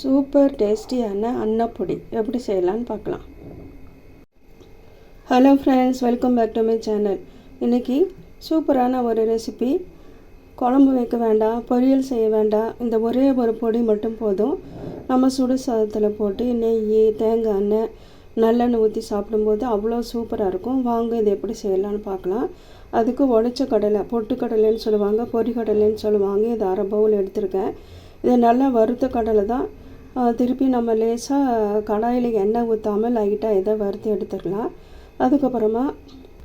Super டேஸ்டியான அன்னப்பொடி. எப்படி செய்யலான்னு பார்க்கலாம். Hello friends welcome back to my channel இன்றைக்கி சூப்பரான ஒரு ரெசிபி குழம்பு வைக்க வேண்டாம் பொரியல் செய்ய வேண்டாம். இந்த ஒரே ஒரு பொடி மட்டும் போதும். நம்ம சுடு சாதத்தில் போட்டு நெய் தேங்காய் எண்ணெய் நல்லெண்ணெய் ஊற்றி சாப்பிடும்போது அவ்வளோ சூப்பராக இருக்கும். வாங்க இது எப்படி செய்யலான்னு பார்க்கலாம். அதுக்கு உடச்ச கடலை பொட்டுக்கடலைன்னு சொல்லுவாங்க பொரிக்கடலைன்னு சொல்லுவாங்க. இது அரை பவுல் எடுத்திருக்கேன். இது நல்லா வறுத்த கடலை தான். திருப்பி நம்ம லேசாக கடாயில் எண்ணெய் ஊற்றாமல் லைட்டாக இதை வறுத்து எடுத்துக்கலாம். அதுக்கப்புறமா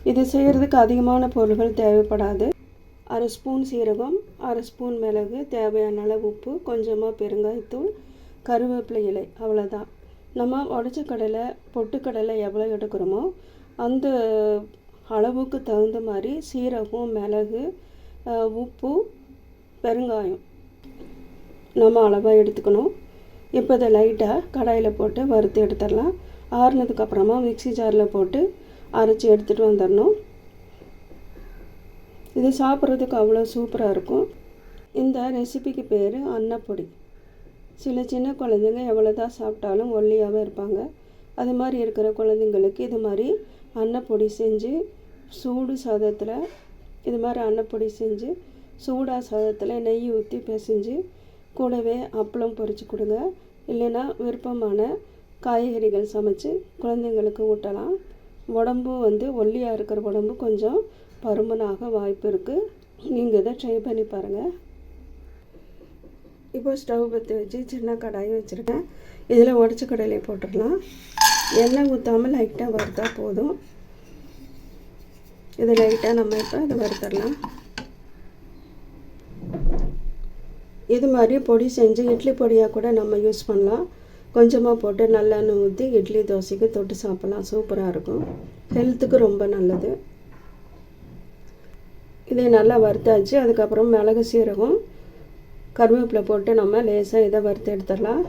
இது செய்கிறதுக்கு அதிகமான பொருள்கள் தேவைப்படாது. அரை ஸ்பூன் சீரகம் அரை ஸ்பூன் மிளகு தேவையான அளவு உப்பு கொஞ்சமாக பெருங்காயத்தூள் கருவேப்பிலை இலை அவ்வளோதான் நம்ம உடச்ச கடலை பொட்டுக்கடலை எவ்வளோ எடுக்கிறோமோ அந்த அளவுக்கு தகுந்த மாதிரி சீரகம் மிளகு உப்பு பெருங்காயம் நம்ம அளவாக எடுத்துக்கணும். இப்போ இதை லைட்டாக கடாயில் போட்டு வறுத்து எடுத்துடலாம். ஆறுனதுக்கப்புறமா மிக்சி ஜாரில் போட்டு அரைச்சி எடுத்துகிட்டு வந்துடணும். இது சாப்பிட்றதுக்கு அவ்வளோ சூப்பராக இருக்கும். இந்த ரெசிபிக்கு பேர் அன்னப்பொடி. சில சின்ன குழந்தைங்க எவ்வளோ தான் சாப்பிட்டாலும் ஒல்லியாகவே இருப்பாங்க. அது மாதிரி இருக்கிற குழந்தைங்களுக்கு இது மாதிரி அன்னப்பொடி செஞ்சு சூடு சாதத்தில் இது மாதிரி அன்னப்பொடி செஞ்சு சூடாக சாதத்தில் நெய் ஊற்றி பிசைஞ்சு கூடவே அப்பளம் பொரித்து கொடுங்க. இல்லைன்னா விருப்பமான காய்கறிகள் சமைச்சு குழந்தைங்களுக்கு ஊட்டலாம். உடம்பு வந்து ஒல்லியாக இருக்கிற உடம்பு கொஞ்சம் பருமனாக வாய்ப்பு இருக்குது நீங்கள் இதை ட்ரை பண்ணி பாருங்கள் இப்போ ஸ்டவ் பற்றி வச்சு சின்ன கடாயும் வச்சுருக்கேன். இதில் உடச்ச கடையிலே போட்டுடலாம் எண்ணெய் ஊற்றாமல் லைட்டாக வறுத்தா போதும். இதை லைட்டாக நம்ம இப்போ இதை வறுத்துடலாம் இது மாதிரி பொடி செஞ்சு இட்லி பொடியாக கூட நம்ம யூஸ் பண்ணலாம். கொஞ்சமாக போட்டு நல்லெண்ணெய் ஊற்றி இட்லி தோசைக்கு தொட்டு சாப்பிட்லாம். சூப்பராக இருக்கும். ஹெல்த்துக்கு ரொம்ப நல்லது. இதை நல்லா வறுத்தாச்சு. அதுக்கப்புறம் மிளகு சீரகம் கருவேப்பிலை போட்டு நம்ம லேசாக இதை வறுத்து எடுத்துடலாம்.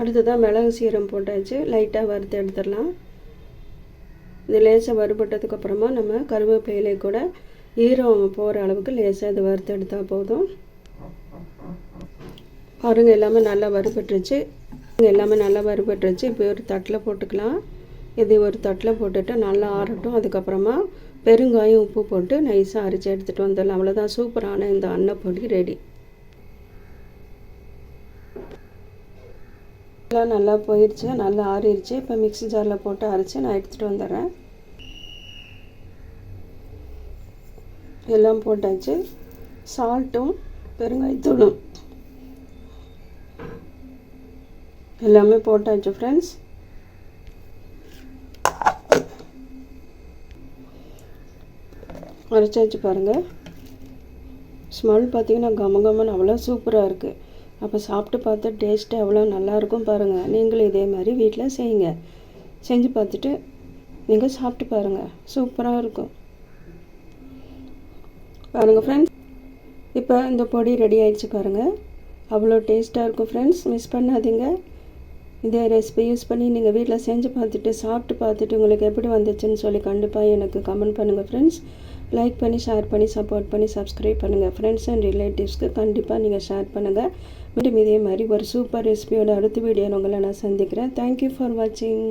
அடுத்ததாக மிளகு சீரம் போட்டாச்சு. லைட்டாக வறுத்து எடுத்துடலாம். இது லேசாக வறுபட்டதுக்கப்புறமா நம்ம கருவேப்பிலையிலே கூட ஈரம் போகிற அளவுக்கு லேசாக இதை வறுத்து எடுத்தால் போதும். பாருங்கள் எல்லாமே நல்லா வறுபட்டுருச்சு. எல்லாமே நல்லா வறுபட்டுருச்சு. இப்போ ஒரு தட்டில் போட்டுக்கலாம். இது ஒரு தட்டில் போட்டுட்டு நல்லா ஆறட்டும். அதுக்கப்புறமா பெருங்காயம் உப்பு போட்டு நைஸாக அரைச்சி எடுத்துகிட்டு வந்துடலாம். அவ்வளோதான் சூப்பரான இந்த அன்னப்பொடி ரெடி. எல்லாம் நல்லா போயிடுச்சு நல்லா ஆறிடுச்சு இப்போ மிக்ஸி ஜாரில் போட்டு அரைச்சி நான் எடுத்துகிட்டு வந்துடுறேன். எல்லாம் போட்டாச்சு. சால்ட்டும் பெருங்காயத்தூளும். எல்லாமே போட்டாச்சு ஃப்ரெண்ட்ஸ் அரைச்சாச்சு பாருங்கள் ஸ்மெல் பார்த்திங்கன்னா கம கமன்னு அவ்வளோ சூப்பராக இருக்குது அப்போ சாப்பிட்டு பார்த்து டேஸ்ட்டு அவ்வளோ நல்லாயிருக்கும் பாருங்கள் நீங்களும் இதே மாதிரி வீட்டில் செய்யுங்க. செஞ்சு பார்த்துட்டு நீங்கள் சாப்பிட்டு பாருங்கள் சூப்பராக இருக்கும். பாருங்கள் ஃப்ரெண்ட்ஸ் இப்போ இந்த பொடி ரெடி ஆயிடுச்சு பாருங்கள் அவ்வளோ டேஸ்ட்டாக இருக்கும் ஃப்ரெண்ட்ஸ் மிஸ் பண்ணாதீங்க. இதே ரெசிபி யூஸ் பண்ணி நீங்கள் வீட்டில் செஞ்சு பார்த்துட்டு சாப்பிட்டு பார்த்துட்டு உங்களுக்கு எப்படி வந்துச்சுன்னு சொல்லி கண்டிப்பாக எனக்கு கமெண்ட் பண்ணுங்கள் ஃப்ரெண்ட்ஸ் லைக் பண்ணி ஷேர் பண்ணி சப்போர்ட் பண்ணி சப்ஸ்கிரைப் பண்ணுங்கள் ஃப்ரெண்ட்ஸ் அண்ட் ரிலேட்டிவ்ஸ்க்கு கண்டிப்பாக நீங்கள் ஷேர் பண்ணுங்கள் மீண்டும் இதே மாதிரி ஒரு சூப்பர் ரெசிபியோட அடுத்த வீடியோ உங்களை நான் சந்திக்கிறேன். தேங்க்யூ ஃபார் வாட்சிங்